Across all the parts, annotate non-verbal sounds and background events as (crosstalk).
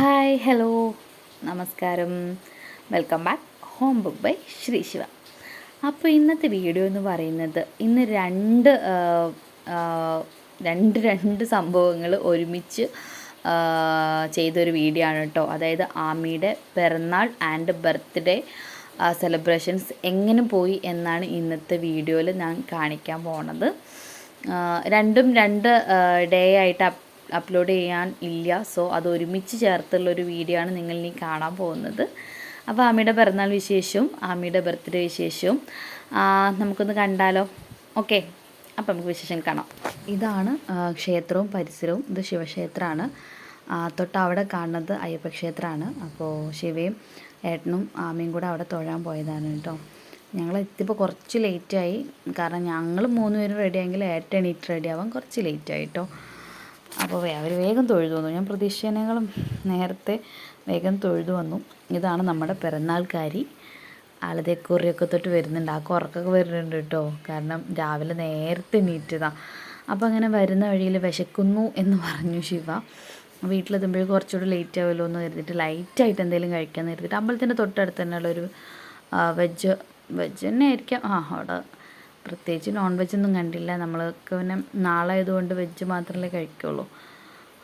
Hi hello. നമസ്കാരം. Welcome back. Home book by Shri Shiva. അപ്പോൾ ഇന്നത്തെ വീഡിയോ എന്ന് പറയുന്നത് ഇന്ന് രണ്ട് രണ്ട് രണ്ട് സംഭവങ്ങൾ ഒരുമിച്ച് ചെയ്തൊരു വീഡിയോ ആണ് കേട്ടോ അതായത് ആമിയുടെ പിറന്നാൾ ആൻഡ് ബർത്ത്ഡേ സെലിബ്രേഷൻസ് എങ്ങനെ പോയി എന്നാണ് ഇന്നത്തെ വീഡിയോയിൽ ഞാൻ കാണിക്കാൻ പോണത്. രണ്ടും രണ്ട് ഡേ ആയിട്ട് അപ്ലോഡ് ചെയ്യാൻ ഇല്ല. സോ അത് ഒരുമിച്ച് ചേർത്തുള്ള ഒരു വീഡിയോ ആണ് നിങ്ങൾ ഇനി കാണാൻ പോകുന്നത്. അപ്പോൾ ആമിയുടെ പിറന്നാൾ വിശേഷവും ആമിയുടെ ബർത്ത്ഡേ വിശേഷവും നമുക്കൊന്ന് കണ്ടാലോ? ഓക്കെ അപ്പം നമുക്ക് വിശേഷം കാണാം. ഇതാണ് ക്ഷേത്രവും പരിസരവും. ഇത് ശിവക്ഷേത്രമാണ്. തൊട്ട് അവിടെ കാണുന്നത് അയ്യപ്പ ക്ഷേത്രമാണ്. അപ്പോൾ ശിവയും ഏട്ടനും ആമയും കൂടെ അവിടെ തൊഴാൻ പോയതാണ് കേട്ടോ. ഞങ്ങൾ എത്തിയപ്പോൾ കുറച്ച് ലേറ്റായി കാരണം ഞങ്ങൾ മൂന്ന് പേരും റെഡിയായെങ്കിൽ ഏട്ടൻ എണീറ്റ് റെഡിയാവാൻ കുറച്ച് ലേറ്റായി കേട്ടോ. അപ്പോൾ അവർ വേഗം തൊഴുതു വന്നു. ഞാൻ പ്രതീക്ഷിച്ചതിനേക്കാളും നേരത്തെ വേഗം തൊഴുതു വന്നു. ഇതാണ് നമ്മുടെ പിറന്നാൾക്കാരി. ആളതേ കുറിയൊക്കെ തൊട്ട് വരുന്നുണ്ട്. ആ കുറക്കൊക്കെ വരുന്നുണ്ട് കേട്ടോ. കാരണം രാവിലെ നേരത്തെ എണീറ്റതാണ് അപ്പോൾ അങ്ങനെ വരുന്ന വഴിയിൽ വിശക്കുന്നു എന്ന് പറഞ്ഞു ശിവ. വീട്ടിലെത്തുമ്പോൾ കുറച്ചുകൂടി ലേറ്റ് ആവുമല്ലോ എന്ന് കരുതിയിട്ട് ലൈറ്റായിട്ട് എന്തെങ്കിലും കഴിക്കാമെന്ന് കരുതിയിട്ട് അമ്പലത്തിന്റെ തൊട്ടടുത്ത് തന്നെയുള്ളൊരു വെജ് വെജ് തന്നെ ആയിരിക്കാം. ആ അവിടെ പ്രത്യേകിച്ച് നോൺ വെജ് ഒന്നും കണ്ടില്ല. നമ്മൾക്ക് പിന്നെ നാളെ ആയതുകൊണ്ട് വെജ് മാത്രമല്ലേ കഴിക്കുള്ളൂ.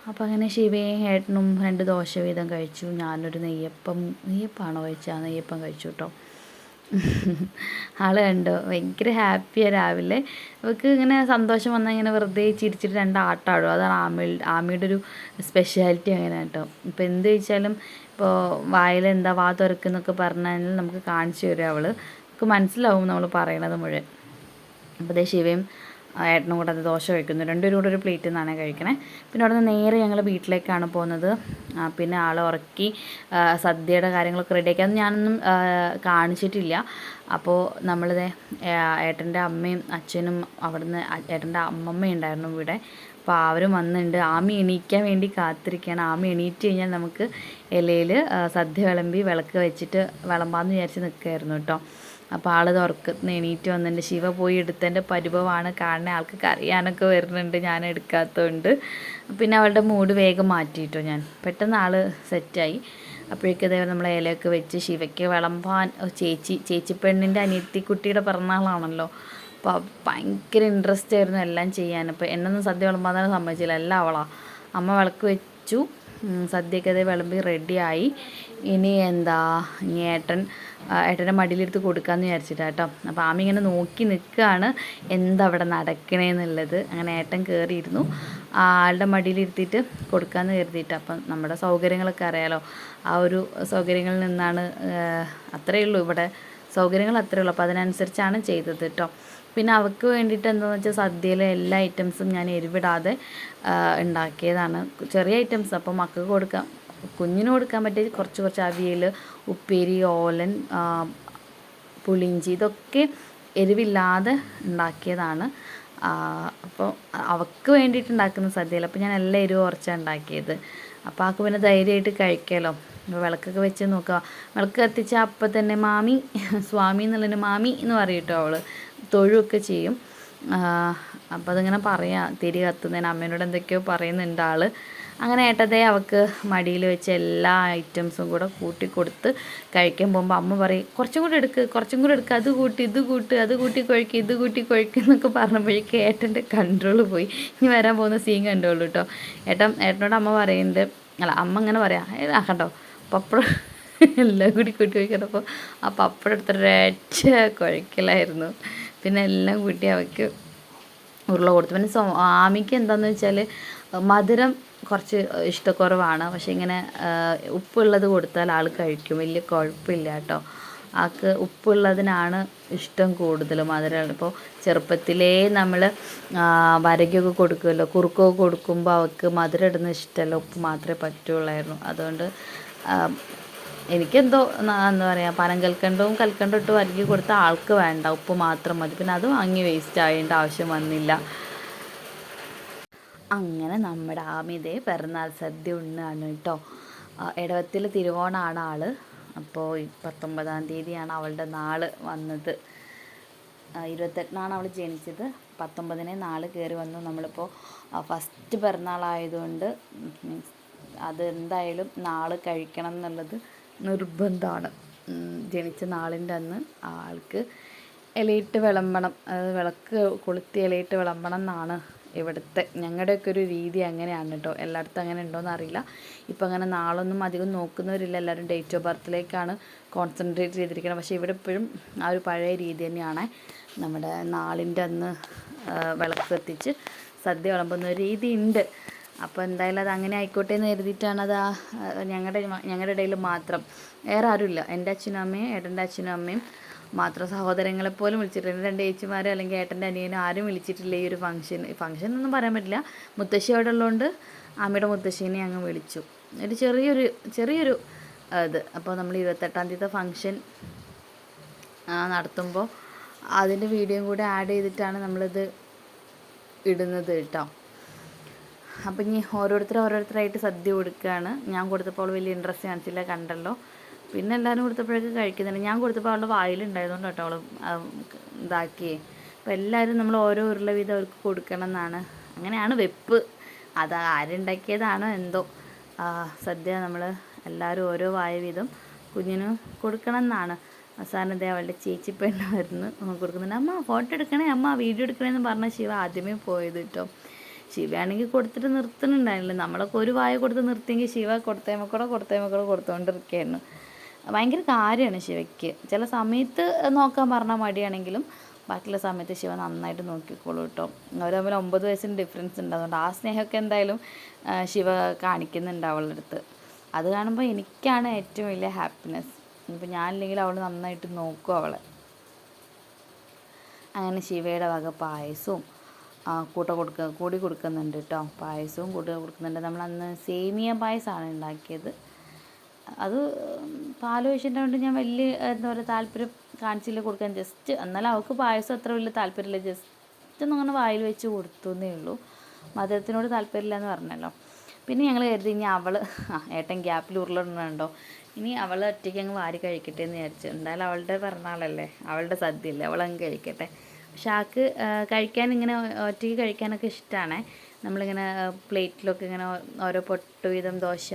അപ്പോൾ അങ്ങനെ ശിവയും ഏട്ടനും രണ്ട് ദോശ വീതം കഴിച്ചു. ഞാനൊരു നെയ്യപ്പം നെയ്യപ്പാണോ കഴിച്ചത് ആ നെയ്യപ്പം കഴിച്ചു കേട്ടോ ആൾ കണ്ടോ? ഭയങ്കര ഹാപ്പിയാണ് രാവിലെ. അവൾക്ക് ഇങ്ങനെ സന്തോഷം വന്നാൽ ഇങ്ങനെ വെറുതെ ചിരിച്ചിട്ട് രണ്ട് ആട്ടാടും. അതാണ് ആമി ആമിയുടെ ഒരു സ്പെഷ്യാലിറ്റി അങ്ങനെ കേട്ടോ. ഇപ്പോൾ എന്ത് ചോദിച്ചാലും ഇപ്പോൾ വായിൽ എന്താ വാ തുറക്കുന്നൊക്കെ പറഞ്ഞാൽ നമുക്ക് കാണിച്ചു തരും അവൾ നമുക്ക് മനസ്സിലാവും നമ്മൾ പറയണത് മുഴുവൻ. അപ്പോൾ ദേ ശിവയും ഏട്ടനും കൂടെ അത് ദോശ കഴിക്കുന്നു. രണ്ടുപേരും കൂടെ ഒരു പ്ലേറ്റിൽ നിന്നാണ് കഴിക്കണേ. പിന്നെ അവിടെ നിന്ന് നേരെ ഞങ്ങൾ വീട്ടിലേക്കാണ് പോകുന്നത്. പിന്നെ ആളെ ഉറക്കി സദ്യയുടെ കാര്യങ്ങളൊക്കെ റെഡിയാക്കി അത് ഞാനൊന്നും കാണിച്ചിട്ടില്ല. അപ്പോൾ നമ്മളിത് ഏട്ടന്റെ അമ്മയും അച്ഛനും അവിടുന്ന് ഏട്ടന്റെ അമ്മമ്മ ഉണ്ടായിരുന്നു ഇവിടെ. അപ്പോൾ അവരും വന്നിട്ടുണ്ട് ആമി എണീക്കാൻ വേണ്ടി കാത്തിരിക്കുകയാണ്. ആമി എണീറ്റ് കഴിഞ്ഞാൽ നമുക്ക് ഇലയിൽ സദ്യ വിളമ്പി വിളക്ക് വെച്ചിട്ട് വിളമ്പാന്ന് വിചാരിച്ച് നിൽക്കുകയായിരുന്നു കേട്ടോ. അപ്പോൾ ആൾ തുറക്കുന്ന എണീറ്റ് വന്നിട്ട് ശിവ പോയി എടുത്തതിന്റെ പരിഭവമാണ് കാണുന്നത്. ആൾക്ക് കറിയാനൊക്കെ വരുന്നുണ്ട്. ഞാൻ എടുക്കാത്തതുകൊണ്ട്. പിന്നെ അവളുടെ മൂഡ് വേഗം മാറ്റിയിട്ടോ ഞാൻ. പെട്ടെന്ന് ആൾ സെറ്റായി. അപ്പോഴേക്കും അതേപോലെ നമ്മളെ ഇലയൊക്കെ വെച്ച് ശിവയ്ക്ക് വിളമ്പാൻ ചേച്ചി ചേച്ചി പെണ്ണിന്റെ അനിയത്തിക്കുട്ടിയുടെ പിറന്നാളാണല്ലോ. അപ്പോൾ ഭയങ്കര ഇൻട്രസ്റ്റ് ആയിരുന്നു എല്ലാം ചെയ്യാൻ. അപ്പോൾ എന്നൊന്നും സദ്യ വിളമ്പാൻ തന്നെ സമ്മതിച്ചില്ല. എല്ലാം അവളാ. അമ്മ വിളക്ക് വെച്ചു. സദ്യക്കതേ വിളമ്പി റെഡിയായി ഇനി എന്താ ഇനി ഏട്ടൻ ഏട്ടന്റെ മടിയിലെടുത്ത് കൊടുക്കാമെന്ന് വിചാരിച്ചിട്ട് കേട്ടോ. അപ്പോൾ ആമി ഇങ്ങനെ നോക്കി നിൽക്കുകയാണ് എന്താ അവിടെ നടക്കണേന്നുള്ളത്. അങ്ങനെ ഏട്ടൻ കയറിയിരുന്നു ആളുടെ മടിയിലിരുത്തിയിട്ട് കൊടുക്കാമെന്ന് കരുതിയിട്ട്. അപ്പം നമ്മുടെ സൗകര്യങ്ങളൊക്കെ അറിയാലോ. ആ ഒരു സൗകര്യങ്ങളിൽ നിന്നാണ് അത്രയേ ഉള്ളൂ ഇവിടെ. സൗകര്യങ്ങൾ അത്രയേ ഉള്ളൂ. അപ്പോൾ അതിനനുസരിച്ചാണ് ചെയ്തത് കേട്ടോ. പിന്നെ അവൾക്ക് വേണ്ടിയിട്ട് എന്താണെന്ന് വെച്ചാൽ സദ്യയിലെ എല്ലാ ഐറ്റംസും ഞാൻ എരിവിടാതെ ഉണ്ടാക്കിയതാണ്. ചെറിയ ഐറ്റംസ് അപ്പോൾ മക്കൾക്ക് കൊടുക്കാം. കുഞ്ഞിന് കൊടുക്കാൻ പറ്റിയ കുറച്ച് കുറച്ച് അവിയൽ ഉപ്പേരി ഓലൻ പുളിഞ്ചി ഇതൊക്കെ എരിവില്ലാതെ ഉണ്ടാക്കിയതാണ്. അപ്പോൾ അവൾക്ക് വേണ്ടിയിട്ട് ഉണ്ടാക്കുന്ന സദ്യയിൽ അപ്പോൾ ഞാൻ എല്ലാ എരിവ് കുറച്ചാണ് ഉണ്ടാക്കിയത്. അപ്പോൾ ആൾക്ക് പിന്നെ ധൈര്യമായിട്ട് കഴിക്കാമല്ലോ അപ്പോൾ വിളക്കൊക്കെ വെച്ച് നോക്കുക. വിളക്ക് കത്തിച്ച അപ്പം തന്നെ മാമി സ്വാമി എന്നുള്ളതിന് മാമി എന്ന് പറയും കേട്ടോ അവൾ തൊഴുമൊക്കെ ചെയ്യും. അപ്പോൾ അതിങ്ങനെ പറയാം തിരി കത്തുന്നതിന് അമ്മേനോട് എന്തൊക്കെയോ പറയുന്നുണ്ട് ആൾ അങ്ങനെ ഏട്ടതേ അവൾക്ക് മടിയിൽ വെച്ച് എല്ലാ ഐറ്റംസും കൂടെ കൂട്ടി കൊടുത്ത് കഴിക്കാൻ പോകുമ്പോൾ അമ്മ പറയും കുറച്ചും കൂടി എടുക്ക് കുറച്ചും കൂടി എടുക്ക് അത് കൂട്ടി ഇത് കൂട്ട് അത് കൂട്ടി കൊഴിക്ക് ഇത് കൂട്ടി കൊഴിക്കുക എന്നൊക്കെ പറഞ്ഞപ്പോഴേക്കും ഏട്ടന്റെ കൺട്രോൾ പോയി. ഇനി വരാൻ പോകുന്ന സീൻ കണ്ടോളൂ കേട്ടോ ഏട്ടൻ ഏട്ടനോട് അമ്മ പറയുന്നുണ്ട് അല്ല അമ്മ ഇങ്ങനെ പറയാം ആക്കണ്ടോ പപ്പടം (laughs) എല്ലാം കൂടി കൂട്ടി വയ്ക്കണപ്പോൾ ആ പപ്പടം എടുത്തൊരൊറ്റ കുഴക്കലായിരുന്നു. പിന്നെ എല്ലാം കൂട്ടി അവയ്ക്ക് ഉരുള കൊടുത്തു. പിന്നെ സോ ആമിക്ക് എന്താണെന്ന് വെച്ചാൽ മധുരം കുറച്ച് ഇഷ്ടക്കുറവാണ്. പക്ഷേ ഇങ്ങനെ ഉപ്പുള്ളത് കൊടുത്താൽ ആൾ കഴിക്കും. വലിയ കുഴപ്പമില്ല കേട്ടോ. ആൾക്ക് ഉപ്പുള്ളതിനാണ് ഇഷ്ടം കൂടുതൽ മധുരം. ഇപ്പോൾ ചെറുപ്പത്തിലേ നമ്മൾ വരകൊക്കെ കൊടുക്കുമല്ലോ. കുറുക്കൊക്കെ കൊടുക്കുമ്പോൾ അവൾക്ക് മധുരം ഇടുന്ന ഇഷ്ടമല്ല. ഉപ്പ് മാത്രമേ പറ്റുള്ളായിരുന്നു. അതുകൊണ്ട് എനിക്കെന്തോ എന്താ പറയുക പനം കൽക്കണ്ടവും കൽക്കണ്ടവും ഇട്ട് വരകി കൊടുത്ത ആൾക്ക് വേണ്ട. ഉപ്പ് മാത്രം മതി. പിന്നെ അത് വാങ്ങി വേസ്റ്റ് ആവേണ്ട ആവശ്യം വന്നില്ല. അങ്ങനെ നമ്മുടെ ആമിതേ പിറന്നാൾ സദ്യ ഉണ്ണാണ് കേട്ടോ. ഇടവത്തിൽ തിരുവോണമാണ് ആൾ. അപ്പോൾ പത്തൊമ്പതാം തീയതിയാണ് അവളുടെ നാൾ വന്നത്. ഇരുപത്തെട്ടിനാണ് അവൾ ജനിച്ചത്. പത്തൊമ്പതിനെ നാൾ കയറി വന്നു നമ്മളിപ്പോൾ ഫസ്റ്റ് പിറന്നാളായതുകൊണ്ട് മീൻസ് അത് എന്തായാലും നാളെ കഴിക്കണം എന്നുള്ളത് നിർബന്ധമാണ്. ജനിച്ച നാളിന്റെ അന്ന് ആൾക്ക് ഇലയിട്ട് വിളമ്പണം. അതായത് വിളക്ക് കൊളുത്തി ഇലയിട്ട് വിളമ്പണം എന്നാണ് ഇവിടുത്തെ ഞങ്ങളുടെയൊക്കെ ഒരു രീതി അങ്ങനെയാണ് കേട്ടോ. എല്ലായിടത്തും അങ്ങനെ ഉണ്ടോയെന്ന് അറിയില്ല. ഇപ്പം അങ്ങനെ നാളൊന്നും അധികം നോക്കുന്നവരില്ല. എല്ലാവരും ഡേറ്റ് ഓഫ് ബർത്തിലേക്കാണ് കോൺസെൻട്രേറ്റ് ചെയ്തിരിക്കുന്നത്. പക്ഷേ ഇവിടെ ഇപ്പോഴും ആ ഒരു പഴയ രീതി തന്നെയാണ് നമ്മുടെ നാളിന്റെ അന്ന് വിളക്ക് കത്തിച്ച് സദ്യ വിളമ്പുന്ന ഒരു രീതി ഉണ്ട്. അപ്പോൾ എന്തായാലും അത് അങ്ങനെ ആയിക്കോട്ടെ എന്ന് കരുതിയിട്ടാണ് അത് ആ ഞങ്ങളുടെ ഞങ്ങളുടെ ഇടയിൽ മാത്രം. വേറെ ആരുമില്ല. എന്റെ അച്ഛനും അമ്മയും ഏട്ടന്റെ അച്ഛനും അമ്മയും മാത്രം സഹോദരങ്ങളെ പോലും വിളിച്ചിട്ടില്ല. രണ്ട് ചേച്ചിമാരെ അല്ലെങ്കിൽ ഏട്ടന്റെ അനിയനും ആരും വിളിച്ചിട്ടില്ല ഈ ഒരു ഫംഗ്ഷൻ ഫംഗ്ഷൻ ഒന്നും പറയാൻ പറ്റില്ല. മുത്തശ്ശി അവിടെ ഉള്ളതുകൊണ്ട് അമ്മയുടെ മുത്തശ്ശീനെ അങ്ങ് വിളിച്ചു. ഒരു ചെറിയൊരു ചെറിയൊരു ഇത്. അപ്പോൾ നമ്മൾ ഇരുപത്തെട്ടാം തീയതി ഫംഗ്ഷൻ നടത്തുമ്പോൾ അതിന്റെ വീഡിയോയും കൂടെ ആഡ് ചെയ്തിട്ടാണ് നമ്മളിത് ഇടുന്നത് കേട്ടോ. അപ്പം ഇനി ഓരോരുത്തർ ഓരോരുത്തരായിട്ട് സദ്യ കൊടുക്കുകയാണ്. ഞാൻ കൊടുത്തപ്പോൾ വലിയ ഇൻട്രസ്റ്റ് കാണിച്ചില്ല കണ്ടല്ലോ. പിന്നെ എല്ലാവരും കൊടുത്തപ്പോഴൊക്കെ കഴിക്കുന്നുണ്ട് ഞാൻ കൊടുത്തപ്പോൾ അവളുടെ വായിലുണ്ടായതുകൊണ്ട് കേട്ടോ അവൾ ഇതാക്കിയേ. അപ്പോൾ എല്ലാവരും നമ്മൾ ഓരോ ഉരുള വീതം അവർക്ക് കൊടുക്കണം എന്നാണ് അങ്ങനെയാണ് വെപ്പ്. അത് ആരുണ്ടാക്കിയതാണോ എന്തോ. സദ്യ നമ്മൾ എല്ലാവരും ഓരോ വായ വീതം കുഞ്ഞിന് കൊടുക്കണം എന്നാണ് അവസാനം ദേ അവളുടെ ചേച്ചി പെണ്ണ് വരുന്നു. കൊടുക്കുന്നുണ്ട്. അമ്മ ഫോട്ടോ എടുക്കണേ അമ്മ വീഡിയോ എടുക്കണേ എന്ന് പറഞ്ഞ ശിവ ആദ്യമേ പോയത് കേട്ടോ ശിവയാണെങ്കിൽ കൊടുത്തിട്ട് നിർത്തുന്നുണ്ടായിരുന്നില്ല. നമ്മളൊക്കെ ഒരു വായ കൊടുത്ത് നിർത്തിയെങ്കിൽ ശിവ കൊടുത്തേമക്കൂടെ കൊടുത്തേമക്കൂടെ കൊടുത്തുകൊണ്ടിരിക്കുകയായിരുന്നു ഭയങ്കര കാര്യമാണ് ശിവയ്ക്ക്. ചില സമയത്ത് നോക്കാൻ പറഞ്ഞാൽ മടിയാണെങ്കിലും ബാക്കിയുള്ള സമയത്ത് ശിവ നന്നായിട്ട് നോക്കിക്കോളൂ കേട്ടോ. അവർ തമ്മിൽ ഒമ്പത് വയസ്സിന് ഡിഫറൻസ് ഉണ്ട്. അതുകൊണ്ട് ആ സ്നേഹമൊക്കെ എന്തായാലും ശിവ കാണിക്കുന്നുണ്ട് അവളുടെ അടുത്ത്. അത് കാണുമ്പോൾ എനിക്കാണ് ഏറ്റവും വലിയ ഹാപ്പിനെസ് ഇപ്പം ഞാനില്ലെങ്കിൽ അവൾ നന്നായിട്ട് നോക്കും അവളെ. അങ്ങനെ ശിവയുടെ വക പായസവും കൂട്ട കൊടുക്കുക കൂടി കൊടുക്കുന്നുണ്ട് കേട്ടോ പായസവും കൂടി കൊടുക്കുന്നുണ്ട്. നമ്മൾ അന്ന് സേമിയ പായസമാണ് ഉണ്ടാക്കിയത്. അത് പാലൊഴിച്ചിട്ടുകൊണ്ട് ഞാൻ വലിയ എന്താ പറയുക താല്പര്യം കാണിച്ചില്ല കൊടുക്കാൻ. ജസ്റ്റ് എന്നാലും അവൾക്ക് പായസം അത്ര വലിയ താല്പര്യമില്ല. ജസ്റ്റ് ഒന്ന് അങ്ങനെ വായിൽ വെച്ച് കൊടുത്തു എന്നേ ഉള്ളൂ. മധുരത്തിനോട് താല്പര്യമില്ല എന്ന് പറഞ്ഞല്ലോ. പിന്നെ ഞങ്ങൾ കരുതി ഇനി അവൾ ആ ഏട്ടൻ ഗ്യാപ്പിൽ ഉരുളിടുന്നുണ്ടോ ഇനി അവൾ ഒറ്റയ്ക്ക് അങ്ങ് വാരി കഴിക്കട്ടെ എന്ന് വിചാരിച്ചു. എന്തായാലും അവളുടെ പിറന്നാളല്ലേ? അവളുടെ സദ്യയില്ലേ? അവളങ്ങ് കഴിക്കട്ടെ. ആ, കഴിക്കാൻ ഇങ്ങനെ ഒറ്റയ്ക്ക് കഴിക്കാനൊക്കെ ഇഷ്ടമാണ് നമ്മളിങ്ങനെ പ്ലേറ്റിലൊക്കെ ഇങ്ങനെ ഓരോ പൊട്ട് വീതം ദോശ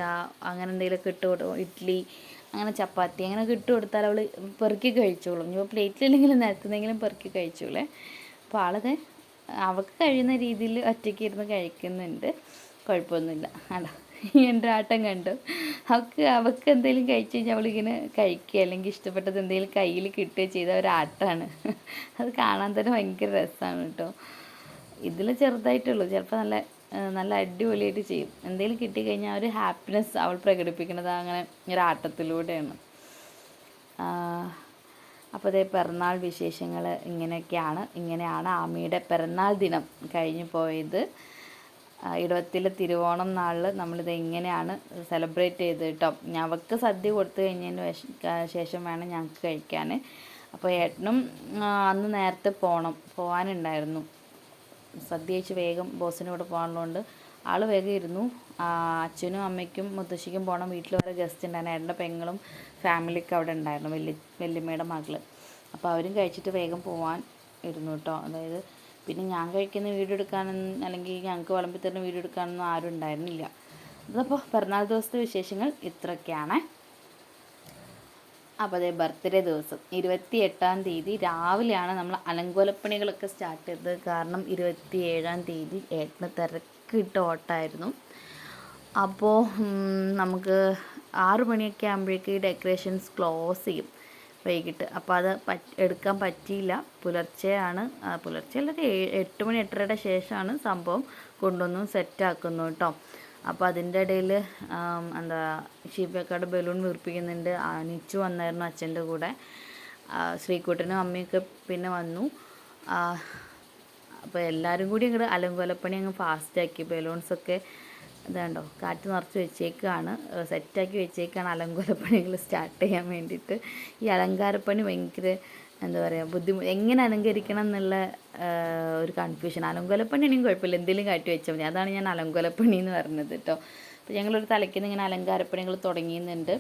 അങ്ങനെ എന്തെങ്കിലുമൊക്കെ ഇട്ട് കൊടുക്കും ഇഡ്ഡലി അങ്ങനെ ചപ്പാത്തി അങ്ങനെ ഇട്ട് കൊടുത്താൽ അവൾ പെറുക്കി കഴിച്ചോളും. ഇനിയിപ്പോൾ പ്ലേറ്റിലില്ലെങ്കിലും നിരത്തുന്നെങ്കിലും പെറുക്കി കഴിച്ചോളേ. അപ്പോൾ ആളത് അവൾക്ക് കഴിയുന്ന രീതിയിൽ ഒറ്റയ്ക്ക് ഇരുന്ന് കഴിക്കുന്നുണ്ട്. കുഴപ്പമൊന്നുമില്ല. ആണ്ടോ എന്റെ ആട്ടം കണ്ടു. അവൾക്ക് അവൾക്ക് എന്തെങ്കിലും കഴിച്ച് കഴിഞ്ഞാൽ അവളിങ്ങനെ കഴിക്കുക. അല്ലെങ്കിൽ ഇഷ്ടപ്പെട്ടത് എന്തെങ്കിലും കയ്യിൽ കിട്ടുകയോ ചെയ്ത ഒരാട്ടാണ് അത് കാണാൻ തന്നെ ഭയങ്കര രസമാണ് കേട്ടോ. ഇതിൽ ചെറുതായിട്ടുള്ളൂ. ചിലപ്പോൾ നല്ല നല്ല അടിപൊളിയായിട്ട് ചെയ്യും. എന്തെങ്കിലും കിട്ടിക്കഴിഞ്ഞാൽ ഒരു ഹാപ്പിനെസ് അവൾ പ്രകടിപ്പിക്കുന്നത് അങ്ങനെ ഒരാട്ടത്തിലൂടെയാണ് അപ്പോൾ അതേ പിറന്നാൾ വിശേഷങ്ങൾ ഇങ്ങനെയൊക്കെയാണ്. ഇങ്ങനെയാണ് ആമിയുടെ പിറന്നാൾ ദിനം കഴിഞ്ഞു പോയത്. ഇടവത്തിലെ തിരുവോണം നാളിൽ നമ്മളിത് എങ്ങനെയാണ് സെലിബ്രേറ്റ് ചെയ്ത് കേട്ടോ ഞവക്ക് സദ്യ കൊടുത്തു കഴിഞ്ഞതിന് ശേഷം വേണം ഞങ്ങൾക്ക് കഴിക്കാൻ അപ്പോൾ ഏട്ടനും അന്ന് നേരത്തെ പോകണം പോകാനുണ്ടായിരുന്നു സദ്യ കഴിച്ച് വേഗം ബോസിനോട് പോകാനുള്ളതുകൊണ്ട് ആൾ വേഗം ഇരുന്നു. അച്ഛനും അമ്മയ്ക്കും മുത്തശ്ശിക്കും പോകണം വീട്ടിൽ വേറെ ഗസ്റ്റ് ഉണ്ടായിരുന്നു. ഏട്ടന്റെ പെങ്ങളും ഫാമിലിയൊക്കെ അവിടെ ഉണ്ടായിരുന്നു. വലിയ വല്യമ്മയുടെ മകൾ. അപ്പോൾ അവരും കഴിച്ചിട്ട് വേഗം പോകാൻ ഇരുന്നു കേട്ടോ അതായത് പിന്നെ ഞാൻ കഴിക്കുന്ന വീഡിയോ എടുക്കാനൊന്നും അല്ലെങ്കിൽ ഞങ്ങൾക്ക് വിളമ്പി തരുന്ന വീഡിയോ എടുക്കാനൊന്നും ആരും ഉണ്ടായിരുന്നില്ല. അതപ്പോൾ പിറന്നാൾ ദിവസത്തെ വിശേഷങ്ങൾ ഇത്രയൊക്കെയാണ്. അപ്പോൾ അതേ ബർത്ത്ഡേ ദിവസം. ഇരുപത്തി എട്ടാം തീയതി രാവിലെയാണ് നമ്മൾ അലങ്കോലപ്പണികളൊക്കെ സ്റ്റാർട്ട് ചെയ്തത്. കാരണം ഇരുപത്തി ഏഴാം തീയതി ഏട്ടന് തിരക്കിട്ട ഓട്ടായിരുന്നു അപ്പോൾ നമുക്ക് ആറു മണിയൊക്കെ ആകുമ്പോഴേക്ക് ഡെക്കറേഷൻസ് ക്ലോസ് ചെയ്യും. വൈകിട്ട്. അപ്പോൾ അത് എടുക്കാൻ പറ്റിയില്ല. പുലർച്ചെയാണ് പുലർച്ചെ അല്ലെങ്കിൽ എട്ട് മണി എട്ടരയുടെ ശേഷമാണ് സംഭവം കൊണ്ടുവന്ന് സെറ്റാക്കുന്നു കേട്ടോ. അപ്പോൾ അതിന്റെ ഇടയിൽ എന്താ ഷീപ്പേക്കാട് ബലൂൺ വീർപ്പിക്കുന്നുണ്ട്. അനിച്ചു നിച്ചു വന്നായിരുന്നു അച്ഛന്റെ കൂടെ. ശ്രീക്കുട്ടനും അമ്മയൊക്കെ പിന്നെ വന്നു. അപ്പോൾ എല്ലാവരും കൂടി അങ്ങോട്ട് അലങ്കോലപ്പണി അങ്ങ് ഫാസ്റ്റാക്കി ബലൂൺസൊക്കെ ഇതാണ്ടോ കാറ്റ് നിറച്ച് വെച്ചേക്കാണ് സെറ്റാക്കി വെച്ചേക്കാണ് അലങ്കാരപ്പണികൾ സ്റ്റാർട്ട് ചെയ്യാൻ വേണ്ടിയിട്ട്. ഈ അലങ്കാരപ്പണി ഭയങ്കര എന്താ പറയുക ബുദ്ധിമുട്ട് എങ്ങനെ അലങ്കരിക്കണം എന്നുള്ള ഒരു കൺഫ്യൂഷൻ അലങ്കോലപ്പണി ആണെങ്കിൽ കുഴപ്പമില്ല. എന്തെങ്കിലും കാട്ടി വെച്ചാൽ മതി. അതാണ് ഞാൻ അലങ്കോലപ്പണി എന്ന് പറഞ്ഞത് കേട്ടോ. അപ്പോൾ ഞങ്ങളൊരു തലയ്ക്കുന്ന ഇങ്ങനെ അലങ്കാരപ്പണികൾ തുടങ്ങിയുന്നുണ്ട്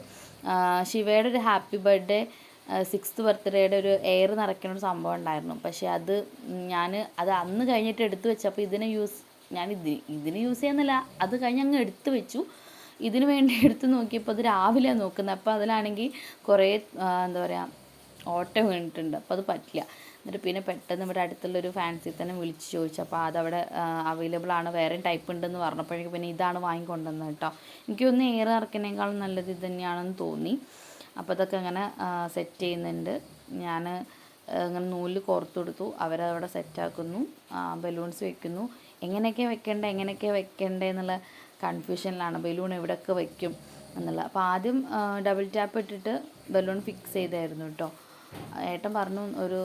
ശിവയുടെ ഒരു ഹാപ്പി ബർത്ത്ഡേ സിക്സ്ത് ബർത്ത്ഡേയുടെ ഒരു എയർ നിറയ്ക്കുന്ന ഒരു സംഭവം ഉണ്ടായിരുന്നു. പക്ഷേ അത് ഞാൻ അത് അന്ന് കഴിഞ്ഞിട്ട് എടുത്തു വെച്ചപ്പോൾ ഇതിനെ യൂസ് ഞാൻ ഇത് ഇതിന് യൂസ് ചെയ്യാന്നല്ല. അത് കഴിഞ്ഞ് അങ്ങ് എടുത്തു വെച്ചു. ഇതിന് വേണ്ടി (laughs) എടുത്ത് നോക്കിയപ്പോൾ അത് രാവിലെ നോക്കുന്നത് അപ്പോൾ അതിലാണെങ്കിൽ കുറേ എന്താ പറയുക ഓട്ടം വീണിട്ടുണ്ട്. അപ്പോൾ അത് പറ്റില്ല. എന്നിട്ട് പിന്നെ പെട്ടെന്ന് ഇവിടെ അടുത്തുള്ളൊരു ഫാൻസി തന്നെ വിളിച്ച് ചോദിച്ചു. അപ്പോൾ അതവിടെ അവൈലബിൾ ആണ്. വേറെ ടൈപ്പ് ഉണ്ടെന്ന് പറഞ്ഞപ്പോഴേക്കും പിന്നെ ഇതാണ് വാങ്ങിക്കൊണ്ടുവന്നത് കേട്ടോ. എനിക്കൊന്ന് ഏറെ ഇറക്കുന്നതിനേക്കാളും നല്ലത് ഇത് തന്നെയാണെന്ന് തോന്നി. അപ്പോൾ അതൊക്കെ അങ്ങനെ സെറ്റ് ചെയ്യുന്നുണ്ട്. ഞാൻ ഇങ്ങനെ നൂലിൽ കോർത്ത് കൊടുത്തു. അവരവിടെ സെറ്റാക്കുന്നു. ബലൂൺസ് വെക്കുന്നു. എങ്ങനെയൊക്കെ വെക്കേണ്ടത് എങ്ങനെയൊക്കെ വെക്കേണ്ടത് എന്നുള്ള കൺഫ്യൂഷനിലാണ് ബലൂൺ എവിടെയൊക്കെ വെക്കും എന്നുള്ള. അപ്പോൾ ആദ്യം ഡബിൾ ടാപ്പ് ഇട്ടിട്ട് ബലൂൺ ഫിക്സ് ചെയ്തായിരുന്നു കേട്ടോ ഏട്ടൻ പറഞ്ഞു ഒരു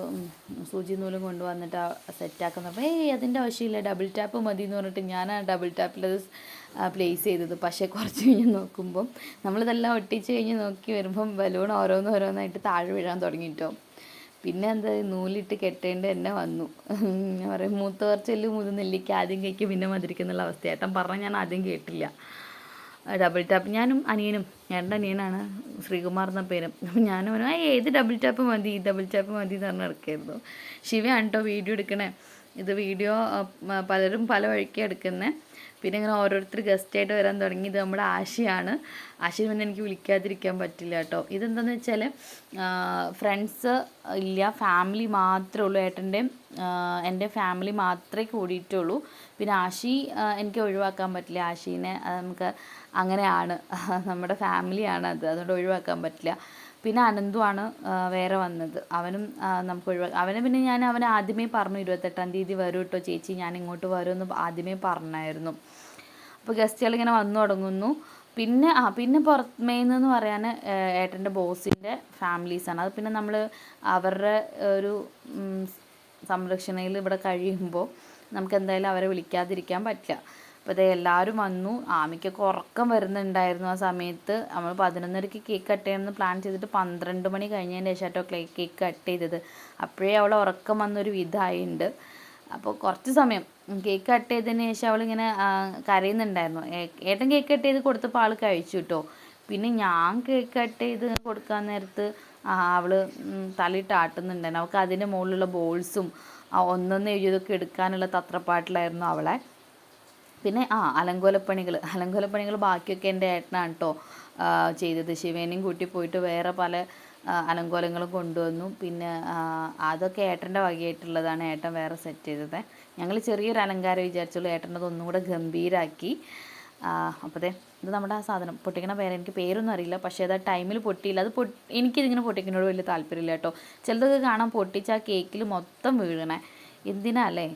സൂചി നൂലും കൊണ്ടുവന്നിട്ട് സെറ്റാക്കുന്നപ്പോൾ ഏയ് അതിന്റെ ആവശ്യമില്ല. ഡബിൾ ടാപ്പ് മതി എന്ന് പറഞ്ഞിട്ട് ഞാൻ ആ ഡബിൾ ടാപ്പിലത് പ്ലേസ് ചെയ്തത്. പക്ഷേ കുറച്ച് കഴിഞ്ഞ് നോക്കുമ്പം നമ്മളിതെല്ലാം ഒട്ടിച്ച് കഴിഞ്ഞ് നോക്കി വരുമ്പം ബലൂൺ ഓരോന്നോരോന്നായിട്ട് താഴെ വീഴാൻ തുടങ്ങിയിട്ടോ പിന്നെ എന്താ നൂലിട്ട് കെട്ടേണ്ട തന്നെ വന്നു. ഞാൻ പറയും മൂത്തവർ ചെല്ലു മുതു നെല്ലിക്ക ആദ്യം കഴിക്കും പിന്നെ മതിരിക്കുന്നുള്ള അവസ്ഥ ഏട്ടൻ പറഞ്ഞാൽ ഞാൻ ആദ്യം കേട്ടില്ല. ഡബിൾ ടാപ്പ് ഞാനും അനിയനും എന്റെ അനിയനാണ് ശ്രീകുമാർ എന്ന പേരും. അപ്പം ഞാനും പറഞ്ഞു ഏത് ഡബിൾ ടാപ്പ് മതി? ഡബിൾ ടാപ്പ് മതി എന്ന് പറഞ്ഞ് ഇറക്കായിരുന്നു ശിവയാണ് കേട്ടോ വീഡിയോ എടുക്കണേ. ഇത് വീഡിയോ പലരും പല വഴിക്ക് എടുക്കുന്നത് പിന്നെ ഇങ്ങനെ ഓരോരുത്തർ ഗസ്റ്റായിട്ട് വരാൻ തുടങ്ങി. ഇത് നമ്മുടെ ആശയാണ്. ആശയ പിന്നെ എനിക്ക് വിളിക്കാതിരിക്കാൻ പറ്റില്ല കേട്ടോ. ഇതെന്താണെന്ന് വെച്ചാൽ ഫ്രണ്ട്സ് ഇല്ല ഫാമിലി മാത്രമേ ഉള്ളൂ. ഏട്ടന്റെ എന്റെ ഫാമിലി മാത്രമേ കൂടിയിട്ടുള്ളൂ. പിന്നെ ആശി എനിക്ക് ഒഴിവാക്കാൻ പറ്റില്ല. ആശീനെ നമുക്ക് അങ്ങനെയാണ്. (laughs) നമ്മുടെ ഫാമിലിയാണ് അത്. അതുകൊണ്ട് ഒഴിവാക്കാൻ പറ്റില്ല. പിന്നെ അനന്തുമാണ് വേറെ വന്നത്. അവനും നമുക്ക് ഒഴിവാ അവനെ പിന്നെ ഞാൻ അവനെ ആദ്യമേ പറഞ്ഞു ഇരുപത്തെട്ടാം തീയതി വരും കേട്ടോ ചേച്ചി ഞാൻ ഇങ്ങോട്ട് വരുമെന്ന് ആദ്യമേ പറഞ്ഞായിരുന്നു. അപ്പോൾ ഗസ്റ്റുകൾ ഇങ്ങനെ വന്നു തുടങ്ങുന്നു. പിന്നെ ആ പിന്നെ പുറമേന്ന് പറയാൻ ഏട്ടന്റെ ബോസിന്റെ ഫാമിലീസാണ് അത് പിന്നെ നമ്മൾ അവരുടെ ഒരു സംരക്ഷണയിൽ ഇവിടെ കഴിയുമ്പോൾ നമുക്ക് എന്തായാലും അവരെ വിളിക്കാതിരിക്കാൻ പറ്റില്ല. അപ്പോൾ ഇത് എല്ലാവരും വന്നു. ആമിക്കൊക്കെ ഉറക്കം വരുന്നുണ്ടായിരുന്നു ആ സമയത്ത്. നമ്മൾ പതിനൊന്നരയ്ക്ക് കേക്ക് കട്ട് ചെയ്യണമെന്ന് പ്ലാൻ ചെയ്തിട്ട് പന്ത്രണ്ട് മണി കഴിഞ്ഞതിന് ശേഷം കേട്ടോ കേക്ക് കട്ട് ചെയ്തത്. അപ്പോഴേ അവൾ ഉറക്കം വന്നൊരു വിധമായിട്ടുണ്ട് അപ്പോൾ കുറച്ച് സമയം. കേക്ക് കട്ട് ചെയ്തതിന് ശേഷം അവളിങ്ങനെ കരയുന്നുണ്ടായിരുന്നു. ഏട്ടൻ കേക്ക് കട്ട് ചെയ്ത് കൊടുത്തപ്പോൾ ആൾ കഴിച്ചു കേട്ടോ പിന്നെ ഞാൻ കേക്ക് കട്ട് ചെയ്ത് കൊടുക്കാൻ നേരത്ത് ആ, അവൾ ഉം, തലയിട്ട് ആട്ടുന്നുണ്ടായിരുന്നു അവൾക്ക് അതിന്റെ മുകളിലുള്ള ബോൾസും ഒന്നൊന്ന് എഴുതിയതൊക്കെ എടുക്കാനുള്ള തത്രപ്പാട്ടിലായിരുന്നു അവളെ. പിന്നെ ആ അലങ്കോലപ്പണികൾ അലങ്കോലപ്പണികൾ ബാക്കിയൊക്കെ എന്റെ ഏട്ടനാണ് കേട്ടോ ചെയ്തത്. ശിവേനെയും കൂട്ടി പോയിട്ട് വേറെ പല അലങ്കോലങ്ങളും കൊണ്ടുവന്നു. പിന്നെ അതൊക്കെ ഏട്ടന്റെ വകയായിട്ടുള്ളതാണ് ഏട്ടൻ വേറെ സെറ്റ് ചെയ്തത്. ഞങ്ങൾ ചെറിയൊരു അലങ്കാരം വിചാരിച്ചുള്ളൂ. ഏട്ടന്റെ ഒന്നും കൂടെ ഗംഭീരാക്കി അപ്പോഴത്തെ ഇത് നമ്മുടെ ആ സാധനം. പൊട്ടിക്കണ പേര് എനിക്ക് പേരൊന്നും അറിയില്ല. പക്ഷേ അത് ആ ടൈമിൽ പൊട്ടിയില്ല. അത് പൊട്ടി എനിക്കിതിങ്ങനെ പൊട്ടിക്കുന്നതിനോട് വലിയ താല്പര്യമില്ല കേട്ടോ ചിലതൊക്കെ കാണാൻ പൊട്ടിച്ച് ആ കേക്കിൽ മൊത്തം വീഴണേ. എന്തിനാ അല്ലേ?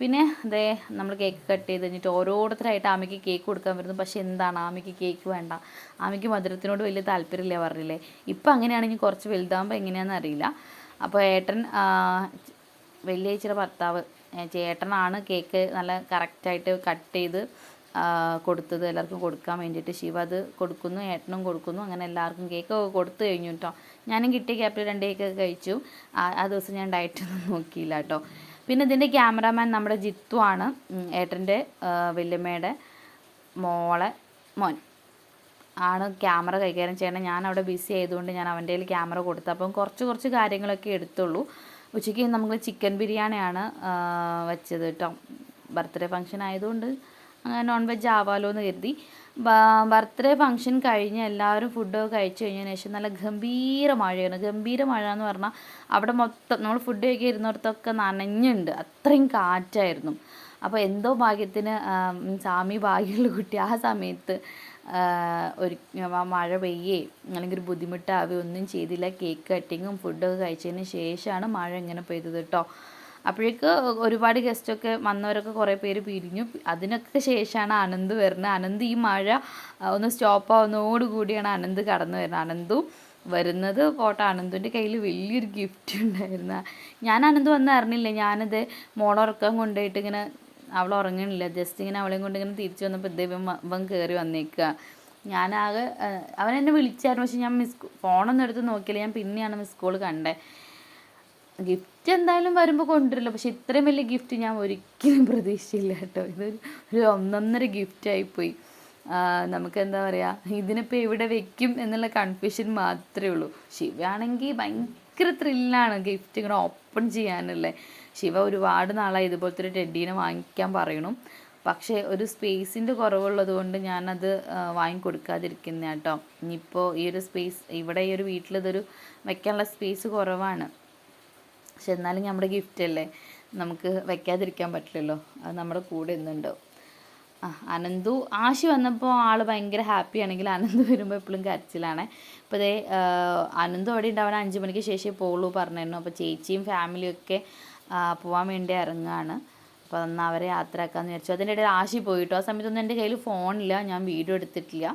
പിന്നെ അതേ നമ്മൾ കേക്ക് കട്ട് ചെയ്ത് കഴിഞ്ഞിട്ട് ഓരോരുത്തരായിട്ട് ആമയ്ക്ക് കേക്ക് കൊടുക്കാൻ വരുന്നു. പക്ഷേ എന്താണ് ആമയ്ക്ക് കേക്ക് വേണ്ട? ആമയ്ക്ക് മധുരത്തിനോട് വലിയ താല്പര്യമില്ല പറഞ്ഞില്ലേ? ഇപ്പം അങ്ങനെയാണെങ്കിൽ കുറച്ച് വലുതാകുമ്പോൾ എങ്ങനെയാണെന്ന് അറിയില്ല. അപ്പോൾ ഏട്ടൻ വെള്ളിയാഴ്ചയുടെ ഭർത്താവ് ചേട്ടനാണ് കേക്ക് നല്ല കറക്റ്റായിട്ട് കട്ട് ചെയ്ത് കൊടുത്തത്. എല്ലാവർക്കും കൊടുക്കാൻ വേണ്ടിയിട്ട് ശിവ അത് കൊടുക്കുന്നു ഏട്ടനും കൊടുക്കുന്നു. അങ്ങനെ എല്ലാവർക്കും കേക്ക് കൊടുത്തു കഴിഞ്ഞു കേട്ടോ. ഞാനും കിട്ടിയ ക്യാപ്പിൽ രണ്ട് കേക്ക് കഴിച്ചു. ആ ദിവസം ഞാൻ ഡയറ്റൊന്നും നോക്കിയില്ല കേട്ടോ. പിന്നെ ഇതിന്റെ ക്യാമറാമാൻ നമ്മുടെ ജിത്തു ആണ്. ഏട്ടന്റെ വല്യമ്മയുടെ മോളെ മോൻ ആണ് ക്യാമറ കൈകാര്യം ചെയ്യണം ഞാൻ അവിടെ ബിസി ആയതുകൊണ്ട് ഞാൻ അവന്റെ കയ്യിൽ ക്യാമറ കൊടുത്തു. അപ്പം കുറച്ച് കുറച്ച് കാര്യങ്ങളൊക്കെ എടുത്തുള്ളൂ. ഉച്ചയ്ക്ക് നമുക്ക് ചിക്കൻ ബിരിയാണിയാണ് വെച്ചത് കേട്ടോ. ബർത്ത്ഡേ ഫംഗ്ഷൻ ആയതുകൊണ്ട് അങ്ങനെ നോൺ വെജ് ആവാലോ എന്ന് കരുതി. ബർത്ത്ഡേ ഫംഗ്ഷൻ കഴിഞ്ഞ് എല്ലാവരും ഫുഡൊക്കെ കഴിച്ചു കഴിഞ്ഞതിന് ശേഷം നല്ല ഗംഭീര മഴയാണ്. ഗംഭീര മഴ എന്ന് പറഞ്ഞാൽ അവിടെ മൊത്തം നമ്മൾ ഫുഡ് കഴിക്കാൻ ഇരുന്നിടത്തൊക്കെ നനഞ്ഞുണ്ട്. അത്രയും കാറ്റായിരുന്നു. അപ്പോൾ എന്തോ ഭാഗ്യത്തിന് സാമി ഭാഗ്യമുള്ള കുട്ടി ആ സമയത്ത് ഒരു മഴ പെയ്യേ അല്ലെങ്കിൽ ഒരു ബുദ്ധിമുട്ടാവുകയോ ഒന്നും ചെയ്തില്ല. കേക്ക് കട്ടിങ്ങും ഫുഡൊക്കെ കഴിച്ചതിന് ശേഷമാണ് മഴ ഇങ്ങനെ പെയ്തത് കേട്ടോ. അപ്പോഴേക്ക് ഒരുപാട് ഗസ്റ്റൊക്കെ വന്നവരൊക്കെ കുറേ പേര് പിരിഞ്ഞു. അതിനൊക്കെ ശേഷമാണ് അനന്ത് വരുന്നത്. അനന്ത് ഈ മഴ ഒന്ന് സ്റ്റോപ്പ് ആവുന്നതോടുകൂടിയാണ് അനന്ത് കടന്നു വരുന്നത്. അനന്തും വരുന്നത് പോട്ടെ അനന്തുവിന്റെ കയ്യിൽ വലിയൊരു ഗിഫ്റ്റ് ഉണ്ടായിരുന്നു. ഞാൻ അനന്ത് വന്ന് അറിഞ്ഞില്ല? ഞാനത് മോളുറക്കം കൊണ്ടുപോയിട്ട് ഇങ്ങനെ അവൾ ഉറങ്ങണില്ല. ജസ്റ്റ് ഇങ്ങനെ അവളെയും കൊണ്ട് ഇങ്ങനെ തിരിച്ചു വന്നപ്പോൾ ഇദ്ദേഹം ഇവൻ കയറി വന്നേക്കുക ഞാനാകെ അവൻ എന്നെ വിളിച്ചായിരുന്നു. പക്ഷെ ഞാൻ മിസ് ഫോണൊന്നും എടുത്ത് നോക്കിയില്ല. ഞാൻ പിന്നെയാണ് മിസ് കോൾ കണ്ടത്. ഗിഫ്റ്റ് എന്തായാലും വരുമ്പോൾ കൊണ്ടുവരില്ല. പക്ഷെ ഇത്രയും വലിയ ഗിഫ്റ്റ് ഞാൻ ഒരിക്കലും പ്രതീക്ഷിച്ചില്ല കേട്ടോ. ഇതൊരു ഒരു ഒന്നൊന്നര ഗിഫ്റ്റ് ആയിപ്പോയി. നമുക്ക് എന്താ പറയുക ഇതിനിപ്പോൾ എവിടെ വെക്കും എന്നുള്ള കൺഫ്യൂഷൻ മാത്രമേ ഉള്ളൂ. ശിവയാണെങ്കിൽ ഭയങ്കര ത്രില്ലാണ് ഗിഫ്റ്റ് ഇങ്ങനെ ഓപ്പൺ ചെയ്യാനല്ലേ. ശിവ ഒരുപാട് നാളായി ഇതുപോലത്തെ ഒരു ടെഡീനെ വാങ്ങിക്കാൻ പറയണം. പക്ഷേ ഒരു സ്പേസിന്റെ കുറവുള്ളത് കൊണ്ട് ഞാനത് വാങ്ങിക്കൊടുക്കാതിരിക്കുന്ന കേട്ടോ. ഇനിയിപ്പോൾ ഈ ഒരു സ്പേസ് ഇവിടെ ഈ ഒരു വീട്ടിലിതൊരു വയ്ക്കാനുള്ള സ്പേസ് കുറവാണ്. പക്ഷെ എന്നാലും നമ്മുടെ ഗിഫ്റ്റ് അല്ലേ? നമുക്ക് വെക്കാതിരിക്കാൻ പറ്റില്ലല്ലോ. അത് നമ്മുടെ കൂടെ ഇന്നുണ്ടാവും ആ അനന്തു ആശി വന്നപ്പോൾ ആൾ ഭയങ്കര ഹാപ്പി ആണെങ്കിൽ അനന്തു വരുമ്പോൾ എപ്പോഴും കരച്ചിലാണ്. അപ്പോൾ അതേ അനന്തു അവിടെ ഉണ്ടാവാൻ അഞ്ച് മണിക്ക് ശേഷമേ പോകുള്ളൂ പറഞ്ഞിരുന്നു. അപ്പോൾ ചേച്ചിയും ഫാമിലിയും ഒക്കെ പോകാൻ വേണ്ടി ഇറങ്ങുകയാണ് അപ്പോൾ അന്ന് അവരെ യാത്രയാക്കാമെന്ന് വിചാരിച്ചു. അതിന്റെ ഇടയിൽ ആശി പോയിട്ടോ? ആ സമയത്തൊന്നും എന്റെ കയ്യിൽ ഫോണില്ല ഞാൻ വീഡിയോ എടുത്തിട്ടില്ല.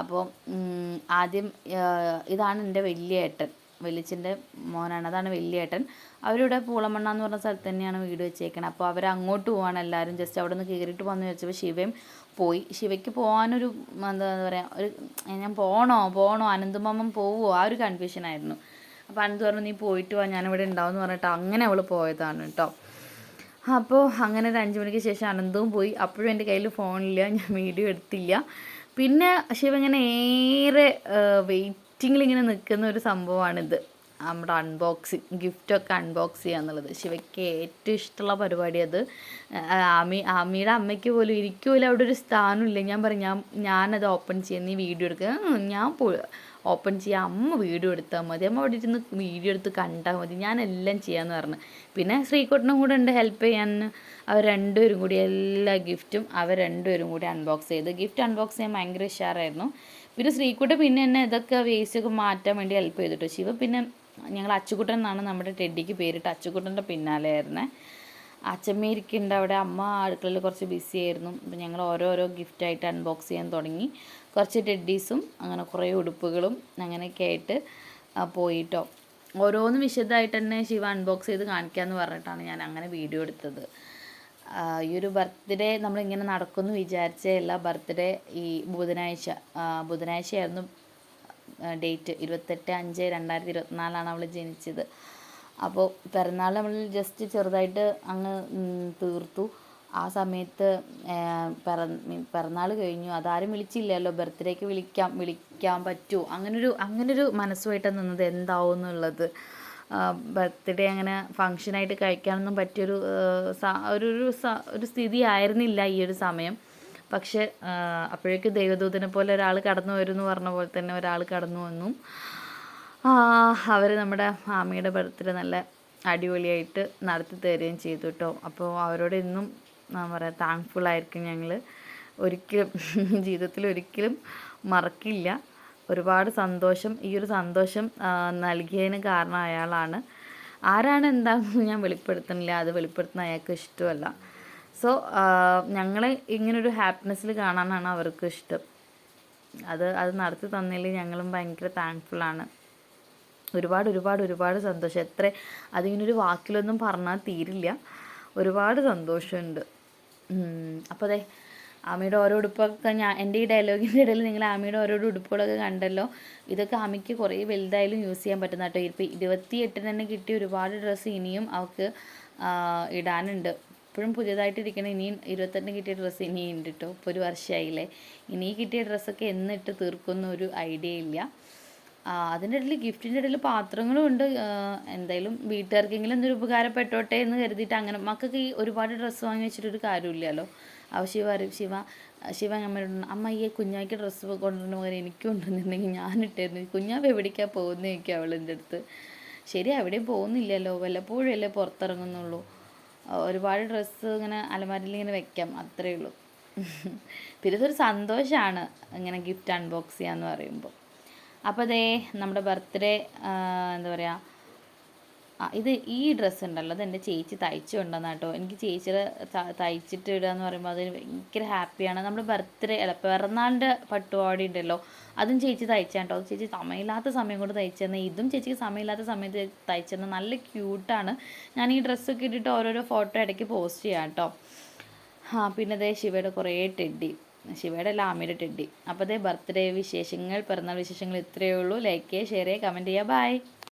അപ്പോൾ ആദ്യം ഇതാണ് എന്റെ വലിയ ഏട്ടൻ. വലിയച്ഛന്റെ മോനാണ്. അതാണ് വലിയേട്ടൻ. അവരിവിടെ പൂളമണ്ണ എന്ന് പറഞ്ഞ സ്ഥലത്ത് തന്നെയാണ് വീട് വെച്ചേക്കണത് അപ്പോൾ അവർ അങ്ങോട്ട് പോവാണ് എല്ലാവരും. ജസ്റ്റ് അവിടെ നിന്ന് കയറിയിട്ട് പോകാമെന്ന് വിചാരിച്ചപ്പോൾ ശിവയും പോയി. ശിവയ്ക്ക് പോകാനൊരു എന്താ പറയുക ഒരു ഞാൻ പോകണോ പോകണോ അനന്തമാമം പോവുമോ ആ ഒരു കൺഫ്യൂഷനായിരുന്നു അപ്പോൾ അനന്ത് പറഞ്ഞു നീ പോയിട്ട് വാ ഞാനിവിടെ ഉണ്ടാവും എന്ന് പറഞ്ഞിട്ട് അങ്ങനെ അവൾ പോയതാണ് കേട്ടോ. അപ്പോൾ അങ്ങനെ ഒരു അഞ്ച് മണിക്ക് ശേഷം അനന്തവും പോയി. അപ്പോഴും എന്റെ കയ്യിൽ ഫോണില്ല ഞാൻ വീഡിയോ എടുത്തില്ല. പിന്നെ ശിവ ഇങ്ങനെ ഏറെ വെയിറ്റിങ്ങിൽ ഇങ്ങനെ നിൽക്കുന്ന ഒരു സംഭവമാണിത്. നമ്മുടെ അൺബോക്സിങ് ഗിഫ്റ്റൊക്കെ അൺബോക്സ് ചെയ്യുക എന്നുള്ളത്. ശിവയ്ക്ക് ഏറ്റവും ഇഷ്ടമുള്ള പരിപാടി അത്. ആമി ആമിയുടെ അമ്മയ്ക്ക് പോലും എനിക്ക് പോലും അവിടെ ഒരു സ്ഥാനമില്ല. ഞാൻ പറയും ഞാൻ ഞാനത് ഓപ്പൺ ചെയ്യാം. നീ വീഡിയോ എടുക്കുക ഞാൻ പോ ഓപ്പൺ ചെയ്യുക അമ്മ വീഡിയോ എടുത്താൽ മതി. അമ്മ അവിടെ ഇരുന്ന് വീഡിയോ എടുത്ത് കണ്ടാൽ മതി. ഞാൻ എല്ലാം ചെയ്യാമെന്ന് പറഞ്ഞു. പിന്നെ ശ്രീകുട്ടനും കൂടെ ഉണ്ട് ഹെൽപ്പ് ചെയ്യാൻ. അവർ രണ്ടുപേരും കൂടി എല്ലാ ഗിഫ്റ്റും അവർ രണ്ടുപേരും കൂടി അൺബോക്സ് ചെയ്ത്. ഗിഫ്റ്റ് അൺബോക്സ് ചെയ്യാൻ ഭയങ്കര ഉഷാറായിരുന്നു. പിന്നെ ശ്രീക്കുട്ടി പിന്നെ എന്നെ ഇതൊക്കെ വേസ്റ്റ് ഒക്കെ മാറ്റാൻ വേണ്ടി ഹെൽപ്പ് ചെയ്തിട്ടു. ശിവ പിന്നെ ഞങ്ങൾ അച്ചുകുട്ടൻ എന്നാണ് നമ്മുടെ ടെഡിക്ക് പേരിട്ട് അച്ചുകുട്ടന്റെ പിന്നാലെ ആയിരുന്നേ. അച്ഛമ്മ അവിടെ. അമ്മ അടുക്കളയിൽ കുറച്ച് ബിസി ആയിരുന്നു. അപ്പം ഞങ്ങൾ ഓരോരോ ഗിഫ്റ്റായിട്ട് അൺബോക്സ് ചെയ്യാൻ തുടങ്ങി. കുറച്ച് ടെഡീസും അങ്ങനെ കുറേ ഉടുപ്പുകളും അങ്ങനെയൊക്കെ ആയിട്ട് പോയിട്ടോ. ഓരോന്നും വിശദമായിട്ട് തന്നെ ശിവ അൺബോക്സ് ചെയ്ത് കാണിക്കാമെന്ന് പറഞ്ഞിട്ടാണ് ഞാൻ അങ്ങനെ വീഡിയോ എടുത്തത്. ഈ ഒരു ബർത്ത്ഡേ നമ്മളിങ്ങനെ നടക്കുമെന്ന് വിചാരിച്ചേ അല്ല ബർത്ത്ഡേ ഈ ബുധനാഴ്ച. ബുധനാഴ്ചയായിരുന്നു ഡേറ്റ്. ഇരുപത്തെട്ട് അഞ്ച് രണ്ടായിരത്തി ഇരുപത്തിനാലാണ് അവൾ ജനിച്ചത്. അപ്പോൾ പിറന്നാൾ നമ്മൾ ജസ്റ്റ് ചെറുതായിട്ട് അങ്ങ് തീർത്തു. ആ സമയത്ത് പിറ പിറന്നാൾ കഴിഞ്ഞു. അതാരും വിളിച്ചില്ലല്ലോ. ബർത്ത്ഡേക്ക് വിളിക്കാം വിളിക്കാൻ പറ്റുമോ അങ്ങനൊരു അങ്ങനൊരു മനസ്സുമായിട്ടാണ് നിന്നത്. എന്താവും എന്നുള്ളത്. ബർത്ത്ഡേ അങ്ങനെ ഫങ്ഷനായിട്ട് കഴിക്കാനൊന്നും പറ്റിയൊരു ഒരു ഒരു ഒരു സ്ഥിതി ആയിരുന്നില്ല ഈ ഒരു സമയം. പക്ഷെ അപ്പോഴേക്ക് ദൈവദൂതനെ പോലെ ഒരാൾ കടന്നു വരും എന്ന് പറഞ്ഞ പോലെ തന്നെ ഒരാൾ കടന്നു വന്നു. അവർ നമ്മുടെ മാമിയുടെ ബർത്ത്ഡേ നല്ല അടിപൊളിയായിട്ട് നടത്തി തരികയും ചെയ്തു കേട്ടോ അപ്പോൾ അവരോട് ഇന്നും എന്താ പറയുക താങ്ക്ഫുൾ ആയിരിക്കും ഞങ്ങൾ ഒരിക്കലും ജീവിതത്തിൽ ഒരിക്കലും മറക്കില്ല. ഒരുപാട് സന്തോഷം ഈ ഒരു സന്തോഷം നൽകിയതിന് കാരണം അയാളാണ്. ആരാണ് എന്താണെന്ന് ഞാൻ വെളിപ്പെടുത്തുന്നില്ല. അത് വെളിപ്പെടുത്തുന്ന അയാൾക്ക് ഇഷ്ടമല്ല. സോ ഞങ്ങളെ ഇങ്ങനൊരു ഹാപ്പിനെസ്സിൽ കാണാനാണ് അവർക്ക് ഇഷ്ടം. അത് അത് നടത്തി തന്നതിൽ ഞങ്ങളും ഭയങ്കര താങ്ക്ഫുള്ളാണ് ഒരുപാട് ഒരുപാട് ഒരുപാട് സന്തോഷം. എത്ര അതിങ്ങനൊരു വാക്കിലൊന്നും പറഞ്ഞാൽ തീരില്ല. ഒരുപാട് സന്തോഷമുണ്ട്. അപ്പോൾ അതെ ആമിയുടെ ഓരോ ഉടുപ്പൊക്കെ ഞാൻ എന്റെ ഈ ഡയലോഗിന്റെ ഇടയിൽ നിങ്ങൾ ആമിയുടെ ഓരോ ഉടുപ്പുകളൊക്കെ കണ്ടല്ലോ. ഇതൊക്കെ ആമിക്ക് കുറേ വലുതായാലും യൂസ് ചെയ്യാൻ പറ്റുന്ന കേട്ടോ. ഇപ്പോൾ ഇരുപത്തി എട്ടിന് തന്നെ കിട്ടിയ ഒരുപാട് ഡ്രസ്സ് ഇനിയും അവൾക്ക് ഇടാനുണ്ട്. ഇപ്പോഴും പുതിയതായിട്ടിരിക്കണം ഇനിയും ഇരുപത്തെട്ടിന് കിട്ടിയ ഡ്രസ്സ് ഇനിയും ഉണ്ട് കേട്ടോ. ഇപ്പോൾ ഒരു വർഷമായില്ലേ. ഇനി കിട്ടിയ ഡ്രസ്സൊക്കെ എന്നിട്ട് തീർക്കുന്ന ഒരു ഐഡിയ ഇല്ല. അതിന്റെ ഇടയിൽ ഗിഫ്റ്റിന്റെ ഇടയിൽ പാത്രങ്ങളും ഉണ്ട്. എന്തായാലും വീട്ടുകാർക്കെങ്കിലും എന്തൊരു ഉപകാരപ്പെട്ടോട്ടെ എന്ന് കരുതിയിട്ട് അങ്ങനെ മക്കൾക്ക് ഈ ഒരുപാട് ഡ്രസ്സ് വാങ്ങി വെച്ചിട്ടൊരു കാര്യമില്ലല്ലോ. അപ്പോൾ ശിവ അറിയും ശിവ ശിവ അമ്മയോട് അമ്മ ഈ കുഞ്ഞാക്ക് ഡ്രസ്സ് കൊണ്ടുവരുന്ന പകരം എനിക്കും ഉണ്ടെന്നുണ്ടെങ്കിൽ ഞാനിട്ടായിരുന്നു കുഞ്ഞാവ് എവിടേക്കാണ് പോകുന്നതൊക്കെ അവളെന്റെ അടുത്ത് ശരി എവിടെയും പോകുന്നില്ലല്ലോ. വല്ലപ്പോഴും അല്ലേ പുറത്തിറങ്ങുന്നുള്ളൂ. ഒരുപാട് ഡ്രസ്സ് ഇങ്ങനെ അലമാരിൽ ഇങ്ങനെ വെക്കാം അത്രയേ ഉള്ളൂ. പിന്നെ ഇതൊരു സന്തോഷമാണ് ഇങ്ങനെ ഗിഫ്റ്റ് അൺബോക്സ് ചെയ്യാന്ന് പറയുമ്പോൾ അപ്പോൾ അതേ നമ്മുടെ ബർത്ത്ഡേ എന്താ പറയുക ആ ഇത് ഈ ഡ്രസ്സ് ഉണ്ടല്ലോ അത് എന്റെ ചേച്ചി തയ്ച്ചു കൊണ്ടുവന്ന കേട്ടോ എനിക്ക് ചേച്ചിയുടെ തയ്ച്ചിട്ട് ഇടുക എന്ന് പറയുമ്പോൾ അതിന് ഭയങ്കര ഹാപ്പിയാണ് നമ്മൾ ബർത്ത്ഡേ അല്ല പിറന്നാളിന്റെ പട്ടുപാടി ഉണ്ടല്ലോ അതും ചേച്ചി തയ്ച്ചാണ് കേട്ടോ അത് ചേച്ചി സമയമില്ലാത്ത സമയം കൊണ്ട് തയ്ച്ചെന്ന് ഇതും ചേച്ചിക്ക് സമയമില്ലാത്ത സമയത്ത് തയ്ച്ചെന്ന് നല്ല ക്യൂട്ടാണ് ഞാൻ ഈ ഡ്രസ്സ് ഒക്കെ ഇട്ടിട്ട് ഓരോരോ ഫോട്ടോ ഇടയ്ക്ക് പോസ്റ്റ് ചെയ്യാം കേട്ടോ ആ പിന്നെ അതേ ശിവയുടെ കുറേ ടെഡി ശിവയുടെ അല്ല ആമിയുടെ ടെഡി അപ്പോൾ അതേ ബർത്ത്ഡേ വിശേഷങ്ങൾ പിറന്നാൾ വിശേഷങ്ങൾ ഇത്രയേ ഉള്ളൂ. ലൈക്ക് ചെയ്യുക ഷെയർ ചെയ്യുക കമന്റ് ചെയ്യുക ബൈ